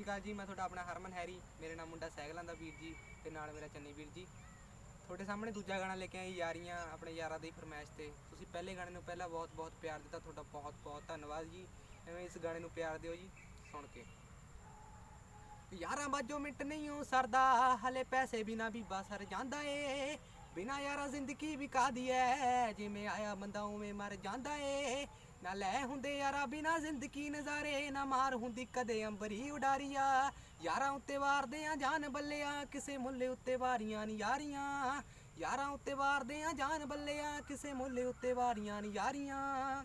ਸ਼੍ਰੀ ਅਕਾਲ ਜੀ, ਮੈਂ ਤੁਹਾਡਾ ਆਪਣਾ ਹਰਮਨ ਹੈਰੀ, ਮੇਰੇ ਨਾਲ ਮੁੰਡਾ ਸਾਈਕਲਾਂ ਦਾ ਵੀਰ ਜੀ ਤੇ ਨਾਲ ਮੇਰਾ ਚੰਨੀ ਵੀਰ ਜੀ। ਤੁਹਾਡੇ ਸਾਹਮਣੇ ਦੂਜਾ ਗਾਣਾ ਲੈ ਕੇ ਆਏ ਯਾਰੀਆਂ ਆਪਣੇ ਯਾਰਾਂ ਦੀ ਫਰਮਾਇਸ਼ ਤੇ। ਤੁਸੀਂ ਪਹਿਲੇ ਗਾਣੇ ਨੂੰ ਪਹਿਲਾਂ ਬਹੁਤ ਬਹੁਤ ਪਿਆਰ ਦਿੱਤਾ, ਤੁਹਾਡਾ ਬਹੁਤ ਬਹੁਤ ਧੰਨਵਾਦ ਜੀ। ਐਵੇਂ ਇਸ ਗਾਣੇ ਨੂੰ ਪਿਆਰ ਦਿਓ ਜੀ, ਸੁਣ ਕੇ। ਯਾਰਾਂ ਬਾਜੋ ਮਿੰਟ ਨਹੀਂ ਹੋ ਸਰਦਾ, ਹਲੇ ਪੈਸੇ ਬਿਨਾ ਬੀਬਾ ਸਰ ਜਾਂਦਾ ਏ। ਬਿਨਾ ਯਾਰਾ ਜ਼ਿੰਦਗੀ ਵੀ ਕਾਦੀ ਐ, ਜਿਵੇਂ ਆਇਆ ਬੰਦਾ ਉਵੇਂ ਮਰ ਜਾਂਦਾ ਏ। ਨਾ ਲੈ ਹੁੰਦੇ ਯਾਰਾ ਬਿਨਾ ਜ਼ਿੰਦਗੀ ਨਜ਼ਾਰੇ, ਨਾ ਮਾਰ ਹੁੰਦੀ ਕਦੇ ਅੰਬਰੀ ਉਡਾਰੀਆ। ਯਾਰਾਂ ਉੱਤੇ ਵਾਰਦੇ ਆ ਜਾਨ ਬੱਲਿਆ, ਕਿਸੇ ਮੁੱਲੇ ਉੱਤੇ ਵਾਰੀਆਂ ਨੀ ਯਾਰੀਆਂ। ਯਾਰਾਂ ਉੱਤੇ ਵਾਰਦੇ ਆ ਜਾਨ ਬੱਲਿਆ, ਕਿਸੇ ਮੁੱਲੇ ਉੱਤੇ ਵਾਰੀਆਂ ਨੀ ਯਾਰੀਆਂ।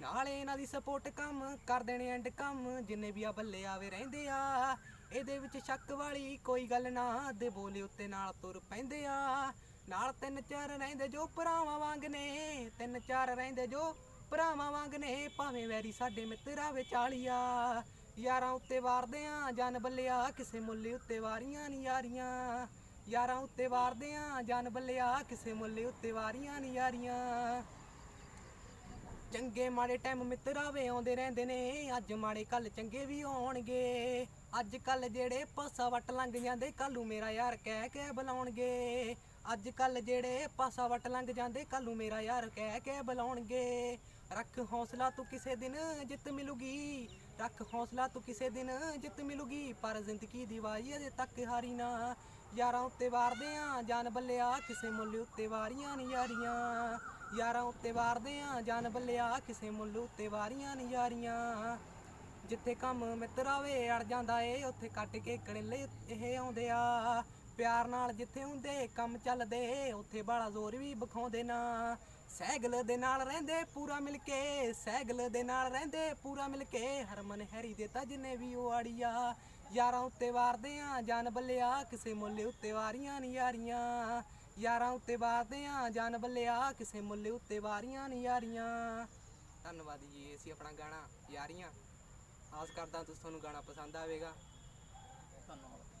ਨਾਲੇ ਇਹਨਾਂ ਦੀ ਸਪੋਰਟ ਕੰਮ, ਕਰ ਦੇਣੇ ਐਂਡ ਕੰਮ, ਜਿੰਨੇ ਵੀ ਆ ਬੱਲੇ ਆਵੇ ਰਹਿੰਦੇ ਆ। ਇਹਦੇ ਵਿੱਚ ਸ਼ੱਕ ਵਾਲੀ ਕੋਈ ਗੱਲ ਨਾ, ਦੇ ਬੋਲੇ ਉੱਤੇ ਨਾਲ ਤੁਰ ਪੈਂਦੇ ਆ। ਨਾਲ ਤਿੰਨ ਚਾਰ ਰਹਿੰਦੇ ਜੋ ਭਰਾਵਾਂ ਵਾਂਗ ਨੇ, ਤਿੰਨ ਚਾਰ ਰਹਿੰਦੇ ਜੋ ਭਰਾਵਾਂ ਵਾਂਗ ਨੇ ਭਾਵੇਂ ਵੈਰੀ ਸਾਡੇ ਮਿੱਤਰਾਂ ਵਿੱਚ ਆਲੀਆ। ਯਾਰਾਂ ਉੱਤੇ ਵਾਰਦੇ ਆ ਜਨ ਬੱਲਿਆ, ਕਿਸੇ ਮੁੱਲੇ ਉੱਤੇ ਵਾਰੀਆਂ ਨੀ ਯਾਰੀਆਂ। ਯਾਰਾਂ ਉੱਤੇ ਵਾਰਦੇ ਆ ਜਨ ਬੱਲਿਆ, ਕਿਸੇ ਮੁੱਲੇ ਉੱਤੇ ਵਾਰੀਆਂ ਨੀ ਯਾਰੀਆਂ। ਚੰਗੇ ਮਾੜੇ ਟਾਈਮ ਮਿੱਤਰਾਵੇ ਆਉਂਦੇ ਰਹਿੰਦੇ ਨੇ, ਅੱਜ ਮਾੜੇ ਕੱਲ ਚੰਗੇ ਵੀ ਆਉਣਗੇ। ਅੱਜ ਕੱਲ ਜਿਹੜੇ ਪਾਸਾ ਵਟ ਲੰਘ ਜਾਂਦੇ, ਕੱਲੂ ਮੇਰਾ ਯਾਰ ਕਹਿ ਕੇ ਬੁਲਾਉਣਗੇ। ਅੱਜ ਕੱਲ ਜਿਹੜੇ ਪਾਸਾ ਵਟ ਲੰਘ ਜਾਂਦੇ, ਕੱਲੂ ਮੇਰਾ ਯਾਰ ਕਹਿ ਕੇ ਬੁਲਾਉਣਗੇ। ਰੱਖ ਹੌਸਲਾ ਤੂੰ ਕਿਸੇ ਦਿਨ ਜਿੱਤ ਮਿਲੂਗੀ। ਰੱਖ ਹੌਸਲਾ ਤੂੰ ਕਿਸੇ ਦਿਨ ਜਿੱਤ ਮਿਲੂਗੀ। ਪਰ ਜ਼ਿੰਦਗੀ ਦੀ ਵਾਰੀ ਅਜੇ ਤੱਕ ਹਾਰੀ ਨਾ। ਯਾਰਾਂ ਉੱਤੇ ਵਾਰਦੇ ਆ ਜਾਨ ਬੱਲਿਆ, ਕਿਸੇ ਮੁੱਲ ਉੱਤੇ ਵਾਰੀਆਂ ਨੀ ਯਾਰੀਆਂ। ਯਾਰਾਂ ਉੱਤੇ ਵਾਰਦੇ ਆ ਜਾਨ ਬੱਲਿਆ, ਕਿਸੇ ਮੁੱਲ ਉੱਤੇ ਵਾਰੀਆਂ ਨੀ ਯਾਰੀਆਂ। ਜਿੱਥੇ ਕੰਮ ਮਿੱਤਰਾਵੇ ਅੜ ਜਾਂਦਾ ਏ, ਉੱਥੇ ਕੱਟ ਕੇ ਕਣਲੇ ਇਹ ਆਉਂਦੇ ਆ। ਪਿਆਰ ਨਾਲ ਜਿੱਥੇ ਹੁੰਦੇ, ਕੰਮ ਚੱਲਦੇ, ਉੱਥੇ ਬਾਲਾ ਜ਼ੋਰ ਵੀ ਵਿਖਾਉਂਦੇ ਨਾ। ਸੈਗਲ ਦੇ ਨਾਲ ਰਹਿੰਦੇ ਪੂਰਾ ਮਿਲ ਕੇ, ਸੈਗਲ ਦੇ ਨਾਲ ਰਹਿੰਦੇ ਪੂਰਾ ਮਿਲ ਕੇ। ਹਰਮਨ ਹੈਰੀ ਦੇ ਤਾਂ ਜਿੰਨੇ ਵੀ ਉਹ ਆੜੀਆ, ਯਾਰਾਂ ਉੱਤੇ ਵਾਰਦੇ ਆ ਜਾਨ ਬੱਲਿਆ, ਕਿਸੇ ਮੁੱਲੇ ਉੱਤੇ ਵਾਰੀਆਂ ਨੀ ਯਾਰੀਆਂ। ਯਾਰਾਂ ਉੱਤੇ ਵਾਰਦੇ ਆ ਜਾਨ ਬੱਲਿਆ, ਕਿਸੇ ਮੁੱਲੇ ਉੱਤੇ ਵਾਰੀਆਂ ਨੀ ਯਾਰੀਆਂ। ਧੰਨਵਾਦ ਜੀ, ਇਹ ਸੀ ਆਪਣਾ ਗਾਣਾ, ਯਾਰੀਆਂ। ਆਸ ਕਰਦਾ ਤੁਸੀਂ ਤੁਹਾਨੂੰ ਗਾਣਾ ਪਸੰਦ ਆਵੇਗਾ। ਧੰਨਵਾਦ।